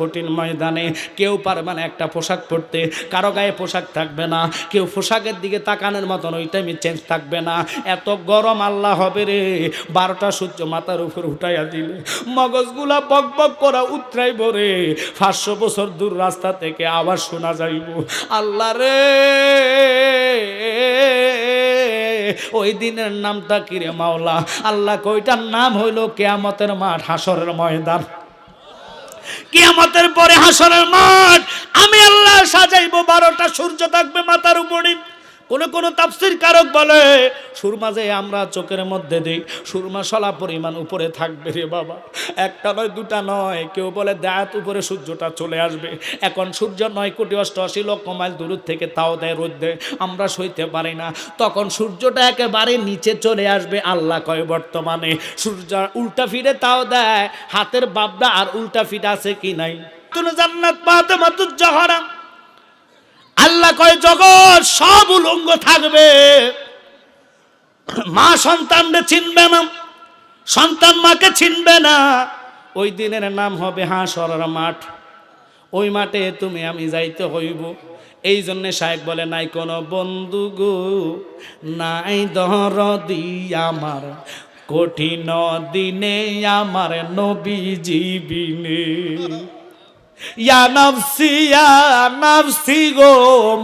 কঠিন ময়দানে কেউ পারবে না একটা পোশাক পরতে, কারও গায়ে পোশাক থাকবে না, কেউ পোশাকের দিকে তাকানোর মতন ওই টাইমে চেঞ্জ থাকবে না। এত গরম আল্লাহ হবে রে, বারোটা সূর্য মাথার উপর উঠাইয়া দিলে, মগজগুলা বক বক করা উতরাইব রে, পাঁচশো বছর দূর রাস্তা থেকে আবার শোনা যাইব। আল্লাহ রে, ওই দিনের নামটা কিরে মাওলা? আল্লাহ কইটার নাম হইল কেয়ামতের মাঠ হাসরের ময়দান? কিয়ামতের পরে হাসরের মাঠ আমি আল্লাহ সাজাইবো বারোটা সূর্য থাকবে মাথার উপরে। কোন কোন তাফসির কারক বলে, সুরমা যে আমরা চোখের মধ্যে দিই, সুরমা সলা পরিমাণ উপরে থাকবে রে বাবা। একটা নয়, দুটা নয়, কেউ বলে দেয়াত উপরে সূর্যটা চলে আসবে। এখন সূর্য নয় কোটি অষ্টআশি লক্ষ মাইল দূর থেকে তাও দেয় রোদ দেয় আমরা সইতে পারি না। তখন সূর্যটা একেবারে নিচে চলে আসবে, আল্লাহ কয় বর্তমানে। সূর্য উল্টা ফিরে তাও দেয়, হাতের বাবদা আর উল্টা ফিরে আছে কি নাই? তুমি জান্নাত পাতে মাতুর জহরা আল্লাহ কয়, জগৎ সব উলঙ্গ থাকবে। মা সন্তানরে চিনবে না, সন্তান মাকে চিনবে না। ওই দিনের নাম হবে হাঁসরার মাঠ। ওই মাঠে তুমি, আমি যাইতে হইব। এই জন্যে শায়েক বলে, নাই কোনো বন্ধু গো, নাই দর আমার। কঠিন দিনে আমার নবী জীবিনে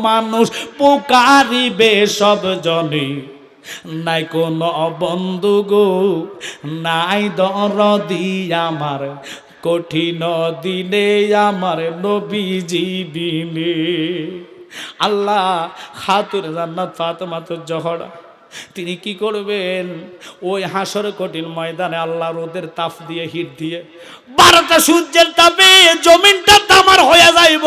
মানুষ, পুকারিবে সব জনে। নাই কোন বন্ধু গো, নাই দরদি আমার, কঠিন দিনে আমার নবী জীবিনে আল্লাহ খাতুর জান্নাত ফাতেমা তো জহরা। তিনি কি করবেন? ওই হাসর কঠিন ময়দানে আল্লাহ রোদের তাপ দিয়ে, হিট দিয়ে, বারোটা সূর্যের তাপে জমিনটা তামার হয়ে যাইব।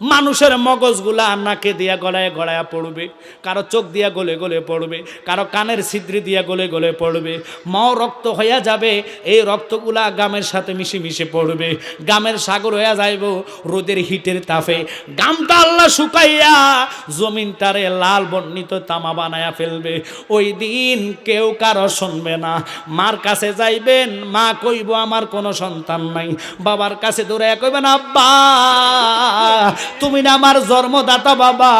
মানুষের মগজগুলা নাকে দিয়া গড়ায় গড়ায় পড়বে, কারও চোখ দিয়া গলে গলে পড়বে, কারও কানের ছিদ্রি দিয়া গলে গলে পড়বে। মাও রক্ত হইয়া যাবে, এই রক্তগুলা গামের সাথে মিশে মিশে পড়বে। গামের সাগর হইয়া যাইব, রোদের হিটের তাফে গামটা আল্লাহ শুকাইয়া জমিন তারে লাল বর্ণিত তামা বানায়া ফেলবে। ওই দিন কেউ কারও শুনবে না। মার কাছে যাইবেন, মা কইব, আমার কোনো সন্তান নাই। বাবার কাছে দৌড়াইয়া কইবেন, আব্বা তুমি না আমার জন্মদাতা বাবা।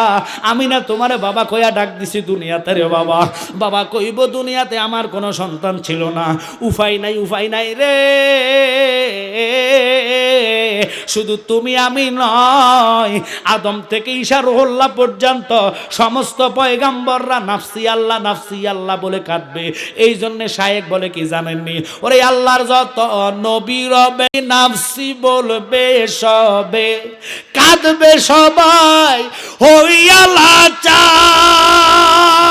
আমি না তোমার বাবা কইয়া ডাক দিছি দুনিয়াতে রে বাবা। বাবা কইব দুনিয়াতে আমার কোনো সন্তান ছিল না। উপাই নাই উপাই নাই রে। শুধু তুমি, আমি নয়। আদম থেকে ঈশা রোহল্লা পর্যন্ত সমস্ত পয়গাম্বররা নাফসি আল্লাহ নাফসি আল্লাহ বলে কাঁদবে। এই জন্য শায়েক বলে কি জানেননি? ওরে আল্লাহর যত নবী রবে, নাফসি বলবে সবে। কাঁদবে সবাই হইয়ালা চার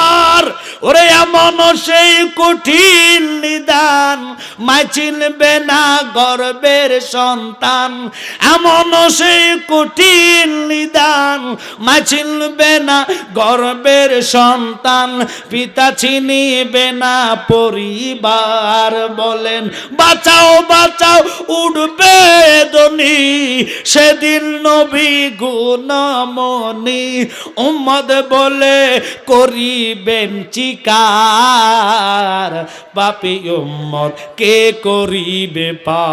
ওরে এমন সেই কঠিন নিদান মা চিনবে না গর্বের সন্তান। এমন সেই কঠিন নিদান মা চিনবে না গর্বের সন্তান। পিতা চিনিবে না পরিবার, বলেন, বাঁচাও বাঁচাও, উঠবে দনি সেদিন নবী গুণমণি উম্মদ বলে করিবেন চিকার। পাপি উম্মদ কে করিবে পা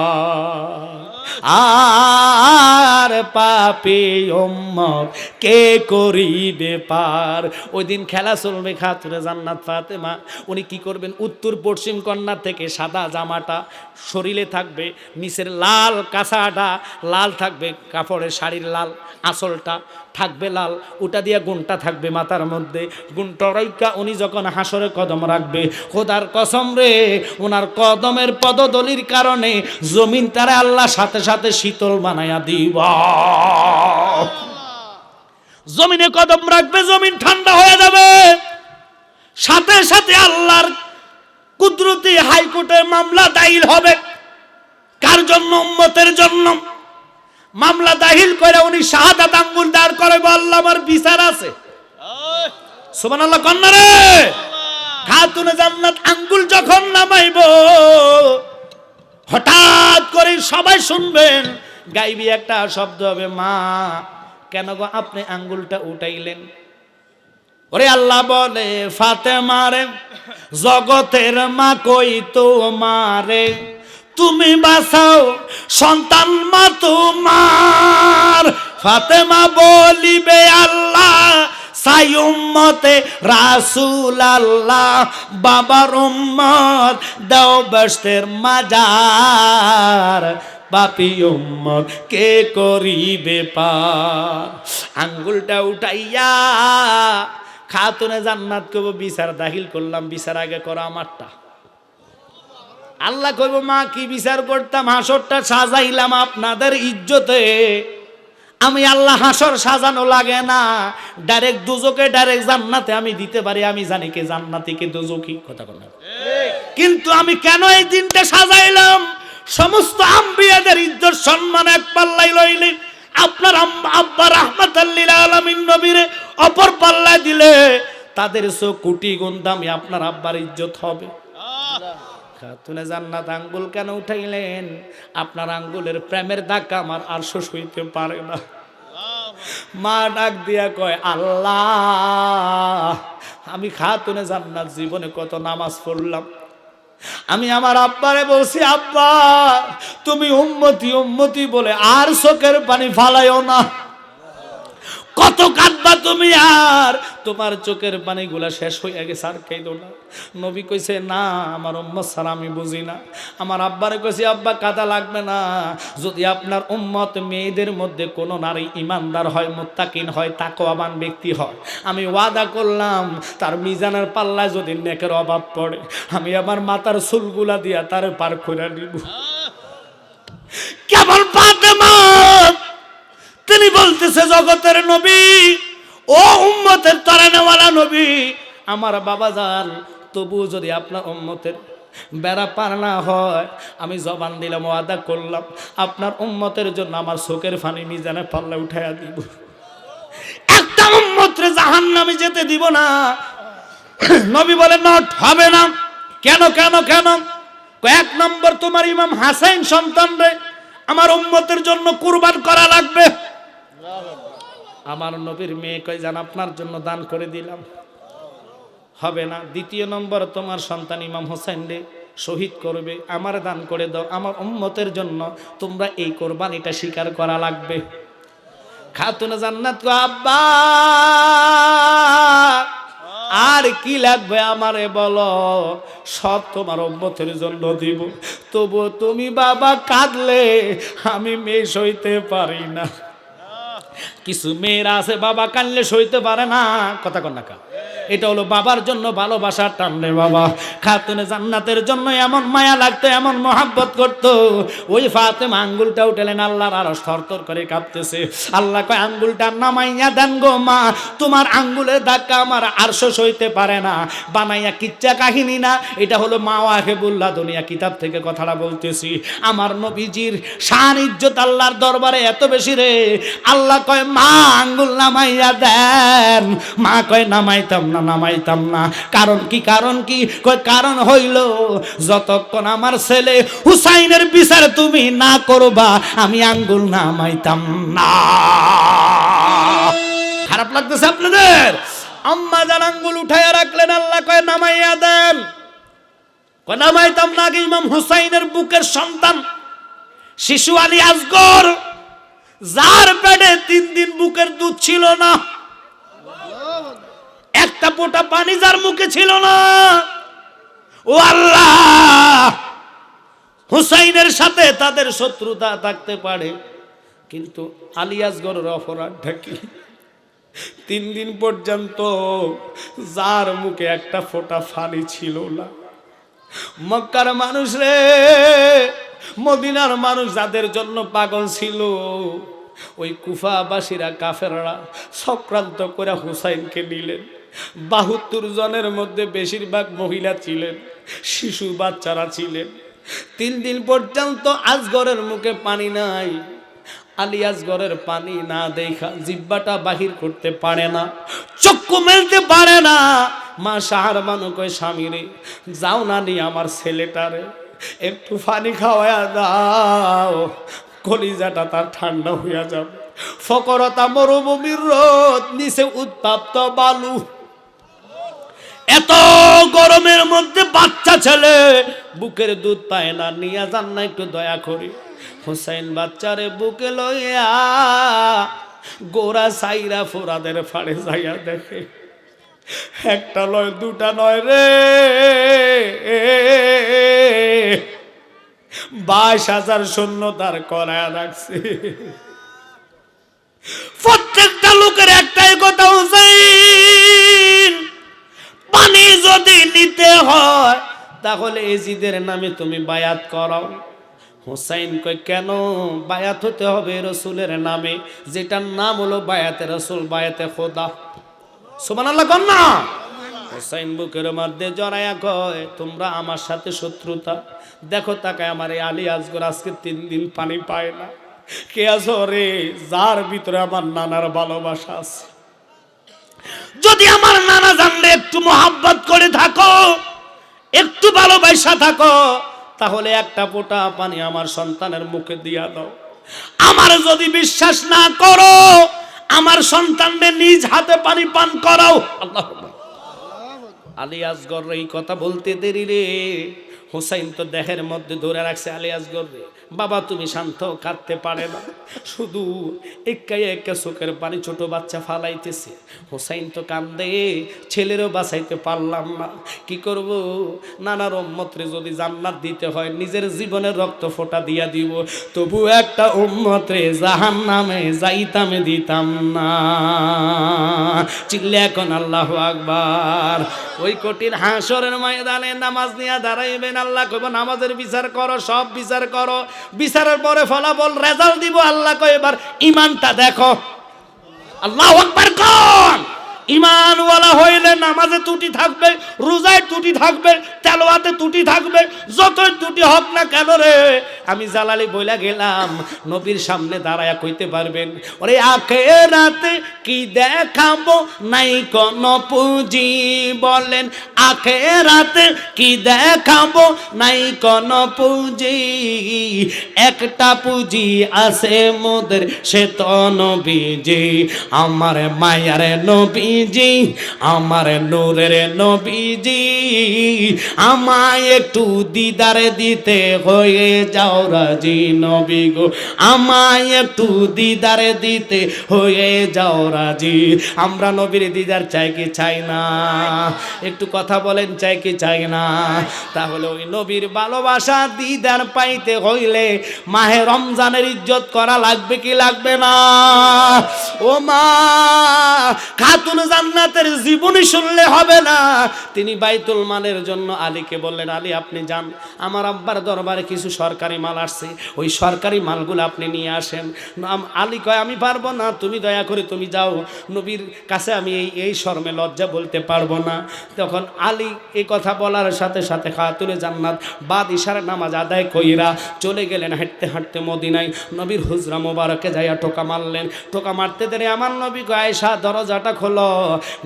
আর পাপে উম্মত, কে করিবে পার? ওই দিন খেলা চলবে খাতুরে জান্নাত ফাতেমা। উনি কি করবেন? উত্তর পশ্চিম কন্যা থেকে সাদা জামাটা শরীরে থাকবে, নিচের লাল কাঁচাটা লাল থাকবে কাপড়ের শাড়ির লাল আঁচলটা থাকবে লাল, ওটা দিয়ে গুণটা থাকবে মাথার মধ্যে। গুণটা রৈকা উনি যখন হাসরে কদম রাখবে, খোদার কসম রে ওনার কদমের পদদলির কারণে জমিন তারা আল্লাহ সাথে সাথে শীতল বানাইয়া দিব। জমিনে কদম রাখবে, জমিন ঠান্ডা হয়ে যাবে। সাথে সাথে আল্লাহর কুদরতি হাইকোর্টে মামলা দায়ের হবে। কার জন্য? উম্মতের জন্য। মামলা দাহিল করে উনি শাহাদাত আঙ্গুল দাঁড় করে আল্লাহ আমার বিচার আছে। সুবহানাল্লাহ, কন্যা রে! খাতুনে জান্নাত আঙ্গুল যখন নামাইব, হঠাৎ করে সবাই শুনবেন, গাইবি একটা শব্দ হবে, মা, কেন গো আপনি আঙ্গুলটা উঠাইলেন? ওরে আল্লাহ বলে ফাতে মারে জগতের মা কই তো মারে তুমি বাঁচাও সন্তান মা তোমার। ফাতেমা বলিবে, আল্লাহ, সাই উম্মতে রাসুল আল্লাহ, বাবার উম্মত, দাও বেস্তের মাজার। বাপি উম্মত, কে করিবে পার? আঙ্গুলটা উঠাইয়া খাতুনে জান্নাত কব বিচার দাখিল করলাম, বিচার আগে করা আমারটা। আল্লাহ কইব, মা, কি বিচার করতাম? হাসরটা সাজাইলাম আপনাদের ইজ্জতে। আমি আল্লাহ হাসর সাজানো লাগে না। ডাইরেক্ট দুজকে ডাইরেক্ট জান্নাতে আমি দিতে পারি, আমি জানি কে জান্নাতি, কে দুজকি কথা বলেন। কিন্তু আমি কেন এই দিনটা সাজাইলাম? সমস্ত আম্বিয়াদের ইজ্জত সম্মান এক পাল্লাই লইলে। আপনার আব্বা রহমত আলমিন নবীরে অপর পাল্লায় দিলে তাদের সো কোটি গুণ আপনার আব্বার ইজ্জত হবে। খাতুনে জান্নাত আঙ্গুল কেন উঠাইলেন? আপনার আঙ্গুলের প্রেমের ধাক্কা আমার আর হইতে পারে না। মা ডাক দিয়া কয়, আল্লাহ, আমি খাতুনে জান্নাত জীবনে কত নামাজ পড়লাম। আমি আমার আব্বারে বলছি, আব্বা, তুমি উম্মতি উম্মতি বলে আর চোখের পানি ফালাইও না। কত কাঁদবা তুমি আর? তোমার চোখের পানিগুলা শেষ হইয়া গেছে আর কেঁদো না। নবী কইছে না আমার উম্মত ছাড়া আমি বুঝি না। আমার আব্বারে কইছে আব্বা কাদা লাগবে না। যদি আপনার উম্মত মেয়েদের মধ্যে কোনো নারী ইমানদার হয় মোত্তাকিন হয় তাকওয়াবান ব্যক্তি হয় আমি ওয়াদা করলাম তার মিজানের পাল্লায় যদি নেকের অভাব পড়ে আমি আমার মাথার চুলগুলা দিয়া তার পার করে নিব। কেমন ফাতেমা! তিনি বলতেছে, জগতের নবী, ও উম্মতের তরানেওয়ালা নবী, আমার বাবা যান তবু যদি আপনার উম্মতের বেড়া পার না হয়, আমি জবান দিলাম, ওয়াদা করলাম, আপনার উম্মতের জন্য আমার চোখের ফানি মিজানে পাল্লা উঠাইয়া দিব। একটা উম্মতরে জাহান নামে যেতে দিব না। নবী বলে নট হবে না। কেন কেন কেন? এক নম্বর, তোমার ইমাম হাসাইন সন্তান রে, আমার উম্মতের জন্য কুরবান করা লাগবে। আমার নবীর মেয়ে কয়, জান, আপনার জন্য দান করে দিলাম। হবে না। দ্বিতীয় নম্বর, তোমার সন্তান ইমাম হোসেন রে, শহীদ করবে। আমার দান করে দাও। আমার উম্মতের জন্য তোমরা এই কোরবানিটা স্বীকার করা লাগবে। খাতুনে, জান্নাত গো আব্বা, আর কি লাগবে আমারে বলো? সব তোমার উম্মতের জন্য দিব। তবু তুমি বাবা কাঁদলে, আমি মেয়ে সইতে পারি না। কিছু মেয়েরা আছে বাবা কানলে সইতে পারে না কথা কন্যা কা। এটা হলো বাবার জন্য ভালোবাসা টানলে বাবা। খাতুনে জান্নাতের জন্য এমন মায়া লাগতো, এমন মহাব্বত করতো। ওই ফাতেমা আঙ্গুলটা উঠেলেন, আল্লাহর আরও থরথর করে কাঁপতেছে। আল্লাহ কয়, আঙ্গুলটা নামাইয়া দেন গো মা, তোমার আঙ্গুলের ধাক্কা আমার আরশো সইতে পারে না। বানাইয়া কিচ্ছা কাহিনী না, এটা হলো মা ওয়াহেবুল্লাহ দুনিয়া কিতাব থেকে কথাটা বলতেছি। আমার নবীজির শান ইজ্জত আল্লাহর দরবারে এত বেশি রে। আল্লাহ কয়, মা, আঙ্গুল নামাইয়া দেন। মা কয়, নামাইতাম না, নামাইতাম না। কারণ কি কারণ কি? কারণ হইল, যতক্ষণ আমার ছেলে হুসাইনের বিচার তুমি না করবা, আমি আঙ্গুল নামাইতাম না। খারাপ লাগতেছে আপনাদের? আম্মা যান আঙ্গুল উঠাইয়া রাখলেন, আল্লাহ কয়, নামাইয়া দেন। নামাইতাম না আগে ইমাম হুসাইনের বুকের সন্তান, শিশু আলী আসগর যার পেটে তিন দিন বুকের দুধ ছিল না। একটা পোটা পানি যার মুখে ছিল না। ও আল্লাহ! হুসাইনের সাথে তাদের শত্রুতা থাকতে পারে, কিন্তু আলিয়াসগড়ের অপরাধটা কি? তিন দিন পর্যন্ত যার মুখে একটা ফোঁটা ফানি ছিল না। মক্কার মানুষ রে, মদিনার মানুষ যাদের জন্য পাগল ছিল, ওই কুফাবাসীরা কাফেররা সক্রান্ত করে হুসাইনকে নিলেন। বাহাত্তর জনের মধ্যে বেশিরভাগ মহিলা ছিলেন, শিশু বাচ্চারা ছিলেন। তিন দিন পর্যন্ত আজগরের মুখে পানি নাই। পানি না দেখা জিব্বাটা বাহির করতে পারে না, চক্ষু মেলতে পারে না। মা সাহার মানু কয় যাও না নি আমার ছেলেটারে একটু পানি খাওয়া দাও। কলিজাটা তার ঠান্ডা হইয়া যাবে। ফকরতা মরুভূমির রোদ, নিচে উত্তাপ্ত বালু এত গরমের মধ্যে বাচ্চা ছেলে, বুকের দুধ পায় না, নিয়ে যান না একটু দয়া করি। হুসাইন বাচ্চারে বুকে লইয়া গোরা সাইরা ফোরাদের ফাড়ে যাইয়া দেখে, একটা নয় দুটা নয় রে। বাইশ হাজার শূন্য তার করায় রাখছে। প্রত্যেকটা লোকের একটাই কথা, হুসাইন। পানি যদি নিতে হয়, তাহলে এজিদের নামে তুমি বায়াত করাও হুসাইন কই কেন? বায়াত হতে হবে রসুলের নামে। যেটার নাম হলো বায়াতে রসুল, বায়াতে খোদা। সুমান আল্লাহ কন না? হুসাইন বুকের মধ্যে জড়াইয়া কয়, তোমরা আমার সাথে শত্রুতা। দেখো তাকে আমার এই আলী আজগর, আজকে তিন দিন পানি পায় না। কে আছো রে? যার ভিতরে আমার নানার ভালোবাসা আছে। যদি আমার নানা জানলে একটু মোহাব্বত করে থাকো, একটু ভালোবাসা থাকো, তাহলে একটা ফোঁটা পানি আমার সন্তানের মুখে দিয়া দাও। আমার যদি বিশ্বাস না করো, আমার সন্তানদের নিজ হাতে পানি পান করাও। আল্লাহ আলী আসগর এই কথা বলতে দেরি রে। হোসাইন তো দেহের মধ্যে ধরে রাখছে আলী আসগর বাবা, তুমি শান্ত, কাঁদতে পারে না। শুধু একাই একা চোখের পানি ছোট বাচ্চা ফালাইতেছে। হোসাইন তো কান্দে, ছেলেরও বাঁচাইতে পারলাম না। কি করব? নানার উম্মতরে যদি জান্নাত দিতে হয়, নিজের জীবনের রক্ত ফোঁটা দিয়া দিব। তবু একটা উম্মতরে জাহান নামে যাইতামে দিতাম না। চিল্লে এখন আল্লাহ আকবার। ওই কঠিন হাসরের ময়দানে নামাজ নিয়ে দাঁড়াইবেন আল্লাহ কইব, নামাজের বিচার করো, সব বিচার করো। বিচারের পরে ফলাফল, রেজাল্ট দিব, আল্লাহ কই এবার ইমানটা দেখো। আল্লাহ আকবার কোন। ইমানওয়ালা হইলে নামাজে ত্রুটি থাকবে, রোজায় ত্রুটি থাকবে তেলোয়াতে ত্রুটি থাকবে, যতই ত্রুটি হোক না কেন রে আমি জালালি বইলা গেলাম, নবীর সামনে দাঁড়ায়া কইতে পারবেন, ওরে আখে রাতে কি দেখাবো? নাই কোন পুঁজি, বলেন আখে রাতে কি দেখাবো? নাই কোন পুঁজি, একটা পুঁজি আছে মোদের, সে তো নবীজি, আমার মায়ার নবীজি, আমার নূরের নবীজি, আমায় একটু দিদারে দিতে হয়ে যাও রাজি নবী গো। আমায় একটু দিদারে দিতে হয়ে যাও রাজি। আমরা নবীর দিদার চাই কি চাই না? একটু কথা বলেন, চাই কি চাই না? তাহলে ওই নবীর ভালোবাসা দিদার পাইতে হইলে মাহে রমজানের ইজ্জত করা লাগবে কি লাগবে না? ও মা, খাতুন জান্নাতের জীবনী শুনলে হবে না। তিনি বাইতুল মালের জন্য আলীকে বললেন, আলী, আপনি যান। আমার আব্বার দরবারে কিছু সরকারি মাল আসছে, ওই সরকারি মালগুলো আপনি নিয়ে আসেন। আলী কয়, আমি পারব না, তুমি দয়া করে তুমি যাও। নবীর কাছে আমি এই এই শর্মে লজ্জা বলতে পারব না। তখন আলী এই কথা বলার সাথে সাথে খাতুনে জান্নাত বাদ ইশারা নামাজ আদায় কইরা চলে গেলেন হাঁটতে হাঁটতে মদিনায়। নবীর হুজরা মোবারকে যাইয়া টোকা মারলেন। টোকা মারতে দেরে আমার নবী গায়সা দরজাটা খোলো।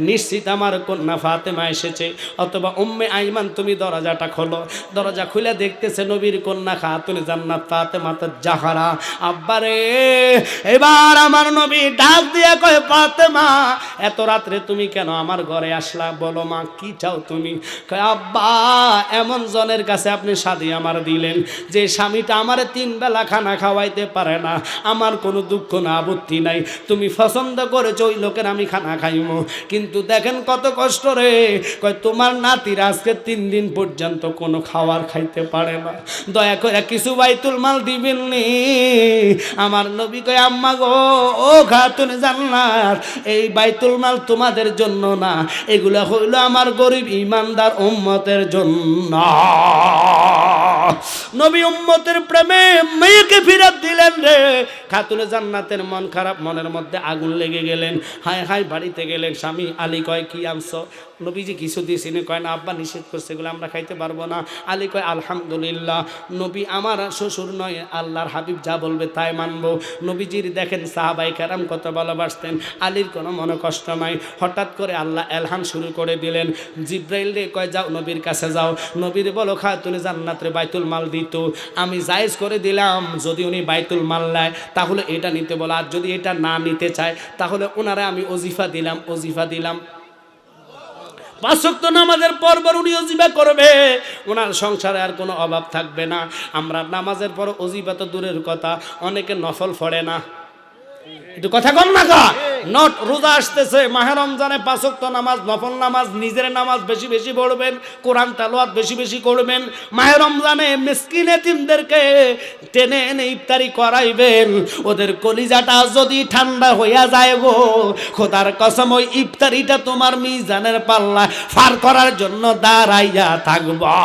নিশ্চিত আমার কন্যা ফাতেমা এসেছে। অথবা উম্মে আইমান, তুমি দরজাটা খোলো। দরজা খুলে দেখতেছে নবীর কন্যা খাতুনে জান্নাত এবার আমার নবী ডাক দিয়া কয় এত তুমি কেন আমার ঘরে আসলা? বলো মা, কি চাও তুমি? কয়, আব্বা, এমন জনের কাছে আপনি আমার দিলেন, যে স্বামীটা আমার তিন বেলা খানা খাওয়াইতে পারে না। আমার কোনো দুঃখ না, আপত্তি নাই। তুমি পছন্দ করেছ, ওই লোকের আমি খানা খাইব কিন্তু দেখেন কত কষ্ট রে। কয়, তোমার নাতির আজকে তিন দিন পর্যন্ত কোনো খাবার খাইতে পারে না। দয়া করে কিছু বাইতুল মাল দিবেন নি? আমার নবী কয়, আম্মা গো, ও খাতুন জান্নাত, এই বাইতুল মাল তোমাদের জন্য না। এগুলা হইল আমার গরিব ইমানদার উম্মতের জন্য। নবী উম্মতের প্রেমে মেয়েকে ফিরত দিলেন রে। খাতুনে জান্নাতের মন খারাপ, মনের মধ্যে আগুন লেগে গেলেন। হায় হায়, বাড়িতে গেলেন স্বামী। আলী কয়, কি আনছো? নবীজি কিছু দিয়েছিলেন কয়, না, আব্বা নিষেধ করছে, এগুলো আমরা খাইতে পারব না। আলী কয়, আলহামদুলিল্লাহ। নবী, আমার শ্বশুর নয়, আল্লাহর হাবিব যা বলবে তাই মানবো। নবীজির দেখেন সাহাবাই কেরাম কত ভালোবাসতেন। আলীর কোনো মনে কষ্ট নাই। হঠাৎ করে আল্লাহ এলহাম শুরু করে দিলেন। জিব্রাইল রে, কয়, যাও নবীর কাছে যাও। নবীর বলো, খাতুনে জান্নাতরে বাইতুল মাল দিত। আমি জায়েজ করে দিলাম, যদি উনি বাইতুল মাল নেয়, তাহলে এটা নিতে বলে। আর যদি এটা না নিতে চায়, তাহলে ওনারা আমি অজিফা দিলাম অজিফা দিলাম। নামাজের পরপর উনি অজিবা করবে। ওনার সংসারে আর কোনো অভাব থাকবে না। আমরা নামাজের পর অজিবা তো দূরের কথা, অনেকে নফল ফড়ে না। একটু কথা কম না কা নট, রোজা আসতেছে, মাহে রমজানে পাঁচক্ত নামাজ, নফল নামাজ, নিজের নামাজ বেশি বেশি পড়বেন, কোরআন তালোয়াত বেশি বেশি করবেন, মাহে রমজানে মিসকিন এতিমদেরকে টেনে এনে ইফতারি করাইবেন। ওদের কলিজাটা যদি ঠান্ডা হইয়া যায় গো, খোদার কসম, ওই ইফতারিটা তোমার মিজানের পাল্লা। ফার করার জন্য দাঁড়াইয়া থাকবা।